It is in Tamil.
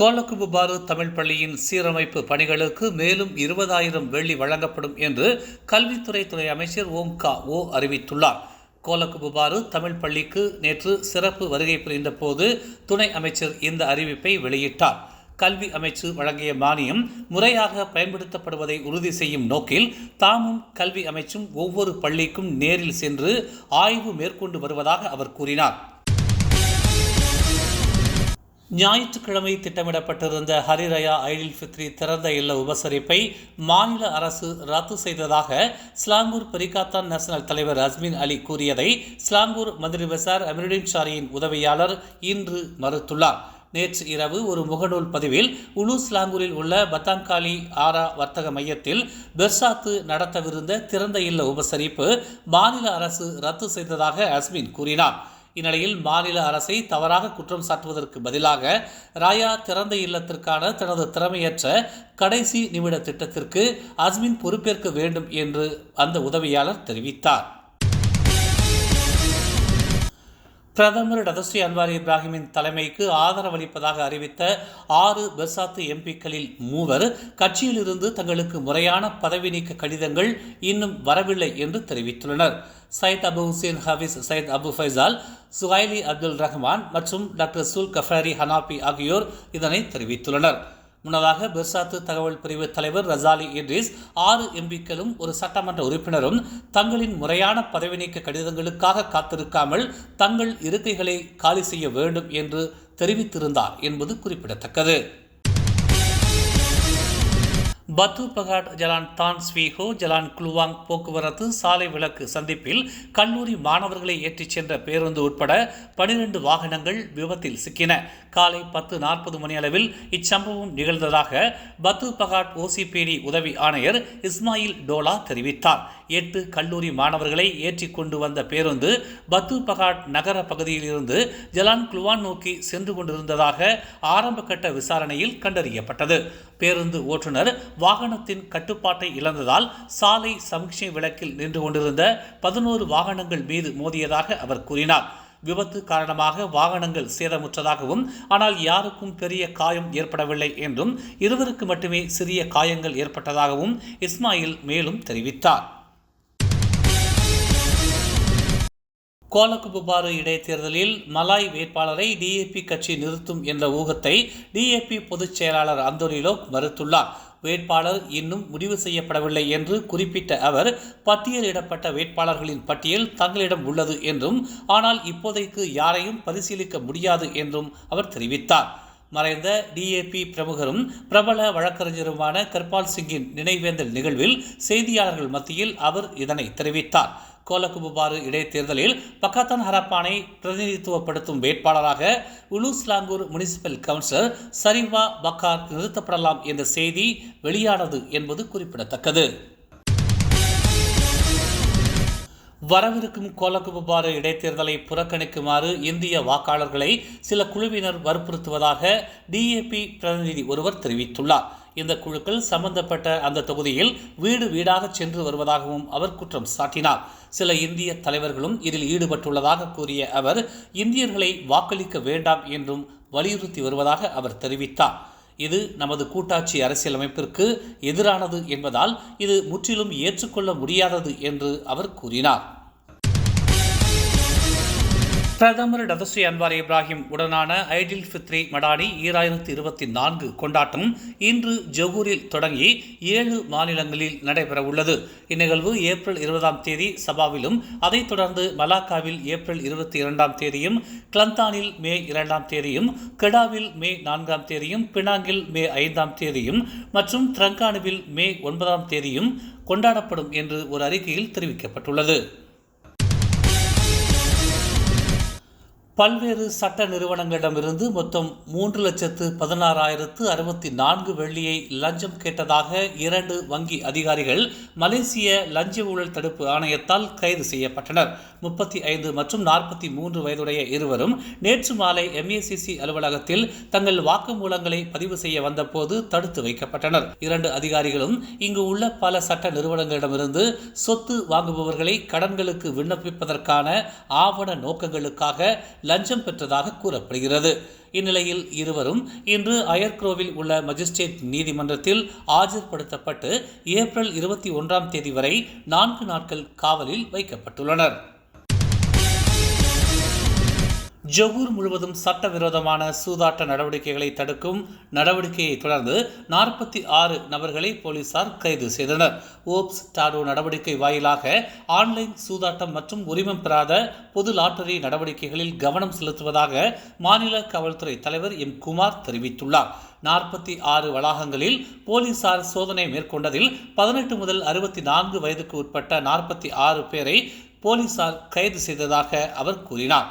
கோலக்குபுபாறு தமிழ் பள்ளியின் சீரமைப்பு பணிகளுக்கு மேலும் இருபதாயிரம் வெள்ளி வழங்கப்படும் என்று கல்வித்துறை துறை அமைச்சர் ஓம்கா ஓ அறிவித்துள்ளார். கோலக்குபுபாறு தமிழ் பள்ளிக்கு நேற்று சிறப்பு வருகை புரிந்த போது துணை அமைச்சர் இந்த அறிவிப்பை வெளியிட்டார். கல்வி அமைச்சு வழங்கிய மானியம் முறையாக பயன்படுத்தப்படுவதை உறுதி செய்யும் நோக்கில் தாமும் கல்வி அமைச்சும் ஒவ்வொரு பள்ளிக்கும் நேரில் சென்று ஆய்வு மேற்கொண்டு வருவதாக அவர் கூறினார். ஞாயிற்றுக்கிழமை திட்டமிடப்பட்டிருந்த ஹரிரயா ஐடில் ஃபித்ரி திறந்த இல்ல உபசரிப்பை மாநில அரசு ரத்து செய்ததாக ஸ்லாங்கூர் பெரிகாத்தான் நேஷனல் தலைவர் அஸ்மின் அலி கூறியதை ஸ்லாங்கூர் மந்திரி பசார் அமிருடின் ஷாரியின் உதவியாளர் இன்று மறுத்துள்ளார். நேற்று இரவு ஒரு முகநூல் பதிவில் உலு ஸ்லாங்கூரில் உள்ள பத்தாங்காலி ஆரா வர்த்தக மையத்தில் பெர்சாத்து நடத்தவிருந்த திறந்த இல்ல உபசரிப்பு மாநில அரசு ரத்து செய்ததாக அஸ்மின் கூறினார். இந்நிலையில் மாநில அரசை தவறாக குற்றம் சாட்டுவதற்கு பதிலாக ராயா திறந்த இல்லத்திற்கான தனது திறமையற்ற கடைசி நிமிட திட்டத்திற்கு அஸ்மின் பொறுப்பேற்க வேண்டும் என்று அந்த உதவியாளர் தெரிவித்தார். பிரதமர் டதஸ்ரீ அன்வார் இப்ராஹிமின் தலைமைக்கு ஆதரவளிப்பதாக அறிவித்த ஆறு பெர்சாத்து எம்பிக்களில் மூவர் கட்சியிலிருந்து தங்களுக்கு முறையான பதவி நீக்க கடிதங்கள் இன்னும் வரவில்லை என்று தெரிவித்துள்ளனர். சையத் அபு ஹுசேன் ஹபீஸ் சையத் அபு ஃபைசால் சுஹைலி அப்துல் ரஹ்மான் மற்றும் டாக்டர் சுல் கஃபாரி ஹனாபி ஆகியோர் இதனை தெரிவித்துள்ளனர். முன்னதாக பெர்சாத்து தகவல் பிரிவு தலைவர் ரசாலி இட்ரிஸ் ஆறு எம்பிக்களும் ஒரு சட்டமன்ற உறுப்பினரும் தங்களின் முறையான பதவி நீக்க கடிதங்களுக்காக காத்திருக்காமல் தங்கள் இருக்கைகளை காலி செய்ய வேண்டும் என்று தெரிவித்திருந்தார் என்பது குறிப்பிடத்தக்கது. பத்து பகாட் ஜலான் தான் ஸ்வீஹோ ஜலான் குலுவாங் போக்குவரத்து சாலை விளக்கு சந்திப்பில் கல்லூரி மாணவர்களை ஏற்றிச் சென்ற பேருந்து உட்பட பனிரெண்டு வாகனங்கள் விபத்தில் சிக்கின. காலை பத்து நாற்பது மணி அளவில் இச்சம்பவம் நிகழ்ந்ததாக பத்து பகாட் ஓசிபிடி உதவி ஆணையர் இஸ்மாயில் டோலா தெரிவித்தார். எட்டு கல்லூரி மாணவர்களை ஏற்றி கொண்டு வந்த பேருந்து பத்து பகாட் நகர பகுதியிலிருந்து ஜலான் குலுவான் நோக்கி சென்று கொண்டிருந்ததாக ஆரம்ப கட்ட விசாரணையில் கண்டறியப்பட்டது. பேருந்து ஓட்டுநர் வாகனத்தின் கட்டுப்பாட்டை இழந்ததால் சாலை சமிக்ஷை விளக்கில் நின்று கொண்டிருந்த பதினோரு வாகனங்கள் மீது மோதியதாக அவர் கூறினார். விபத்து காரணமாக வாகனங்கள் சேதமுற்றதாகவும் ஆனால் யாருக்கும் பெரிய காயம் ஏற்படவில்லை என்றும் இருவருக்கு மட்டுமே சிறிய காயங்கள் ஏற்பட்டதாகவும் இஸ்மாயில் மேலும் தெரிவித்தார். கோலக்குபுபாறு இடைத்தேர்தலில் மலாய் வேட்பாளரை டிஏபி கட்சி நிறுத்தும் என்ற ஊகத்தை டிஏபி பொதுச் செயலாளர் அந்தோனிலோக் மறுத்துள்ளார். வேட்பாளர் இன்னும் முடிவு செய்யப்படவில்லை என்று குறிப்பிட்ட அவர் பட்டியலிடப்பட்ட வேட்பாளர்களின் பட்டியல் தங்களிடம் உள்ளது என்றும் ஆனால் இப்போதைக்கு யாரையும் பரிசீலிக்க முடியாது என்றும் அவர் தெரிவித்தார். மறைந்த டிஏபி பிரமுகரும் பிரபல வழக்கறிஞருமான கர்பால் சிங்கின் நினைவேந்தல் நிகழ்வில் செய்தியாளர்கள் மத்தியில் அவர் இதனை தெரிவித்தார். கோலகுபுபாறு இடைத்தேர்தலில் பக்காத்தான் ஹரப்பானை பிரதிநிதித்துவப்படுத்தும் வேட்பாளராக உலுஸ்லாங்கூர் முனிசிபல் கவுன்சிலர் சரிவா பக்கார் நிறுத்தப்படலாம் என்ற செய்தி வெளியானது என்பது குறிப்பிடத்தக்கது. வரவிருக்கும் கோலகுபாறு இடைத்தேர்தலை புறக்கணிக்குமாறு இந்திய வாக்காளர்களை சில குழுவினர் வற்புறுத்துவதாக டிஏபி பிரதிநிதி ஒருவர் தெரிவித்துள்ளார். இந்த குழுக்கள் சம்பந்தப்பட்ட அந்த தொகுதியில் வீடு வீடாக சென்று வருவதாகவும் அவர் குற்றம் சாட்டினார். சில இந்திய தலைவர்களும் இதில் ஈடுபட்டுள்ளதாக கூறிய அவர் இந்தியர்களை வாக்களிக்க வேண்டாம் என்றும் வலியுறுத்தி வருவதாக அவர் தெரிவித்தார். இது நமது கூட்டாட்சி அரசியலமைப்பிற்கு எதிரானது என்பதால் இது முற்றிலும் ஏற்றுக்கொள்ள முடியாதது என்று அவர் கூறினார். பிரதமர் டதஸ்ரீ அன்வார் இப்ராஹிம் உடனான ஐடில் ஃபித்ரி மடானி ஈராயிரத்தி இருபத்தி நான்கு கொண்டாட்டம் இன்று ஜொகூரில் தொடங்கி ஏழு மாநிலங்களில் நடைபெறவுள்ளது. இந்நிகழ்வு ஏப்ரல் இருபதாம் தேதி சபாவிலும் அதைத் தொடர்ந்து மலாக்காவில் ஏப்ரல் இருபத்தி இரண்டாம் தேதியும் கிளந்தானில் மே இரண்டாம் தேதியும் கெடாவில் மே நான்காம் தேதியும் பினாங்கில் மே ஐந்தாம் தேதியும் மற்றும் திரங்கானுவில் மே ஒன்பதாம் தேதியும் கொண்டாடப்படும் என்று ஒரு அறிக்கையில் தெரிவிக்கப்பட்டுள்ளது. பல்வேறு சட்ட நிறுவனங்களிடமிருந்து மொத்தம் மூன்று லட்சத்து பதினாறாயிரத்து அறுபத்தி நான்கு வெள்ளியை லஞ்சம் கேட்டதாக இரண்டு வங்கி அதிகாரிகள் மலேசிய லஞ்ச ஊழல் தடுப்பு ஆணையத்தால் கைது செய்யப்பட்டனர். முப்பத்தி ஐந்து மற்றும் நாற்பத்தி மூன்று வயதுடைய இருவரும் நேற்று மாலை எம்ஏசிசி அலுவலகத்தில் தங்கள் வாக்குமூலங்களை பதிவு செய்ய வந்தபோது தடுத்து வைக்கப்பட்டனர். இரண்டு அதிகாரிகளும் இங்கு உள்ள பல சட்ட நிறுவனங்களிடமிருந்து சொத்து வாங்குபவர்களை கடன்களுக்கு விண்ணப்பிப்பதற்கான ஆவண நோக்கங்களுக்காக லஞ்சம் பெற்றதாக கூறப்படுகிறது. இந்நிலையில் இருவரும் இன்று அயர்க்ரோவில் உள்ள மஜிஸ்ட்ரேட் நீதிமன்றத்தில் ஆஜர்படுத்தப்பட்டு ஏப்ரல் இருபத்தி ஒன்றாம் தேதி வரை நான்கு நாட்கள் காவலில் வைக்கப்பட்டுள்ளனர். ஜவ்வூர் முழுவதும் சட்டவிரோதமான சூதாட்ட நடவடிக்கைகளை தடுக்கும் நடவடிக்கையை தொடர்ந்து நாற்பத்தி ஆறு நபர்களை போலீசார் கைது செய்தனர். ஓப்ஸ் டாரோ நடவடிக்கை வாயிலாக ஆன்லைன் சூதாட்டம் மற்றும் உரிமம் பெறாத பொது லாட்டரி நடவடிக்கைகளில் கவனம் செலுத்துவதாக மாநில காவல்துறை தலைவர் எம். குமார் தெரிவித்துள்ளார். நாற்பத்தி ஆறு வளாகங்களில் போலீசார் சோதனை மேற்கொண்டதில் பதினெட்டு முதல் அறுபத்தி நான்கு வயதுக்கு உட்பட்ட நாற்பத்தி ஆறு பேரை போலீசார் கைது செய்ததாக அவர் கூறினார்.